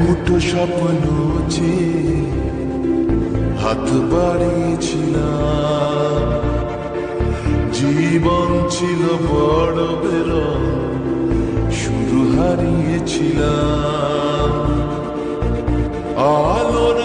মুঠো স্বপ্ন যে হাত বাড়িয়েছিলাম। জীবন ছিল বড় বেরন শুরু হারিয়েছিলাম। আলোর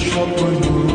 I'm tua.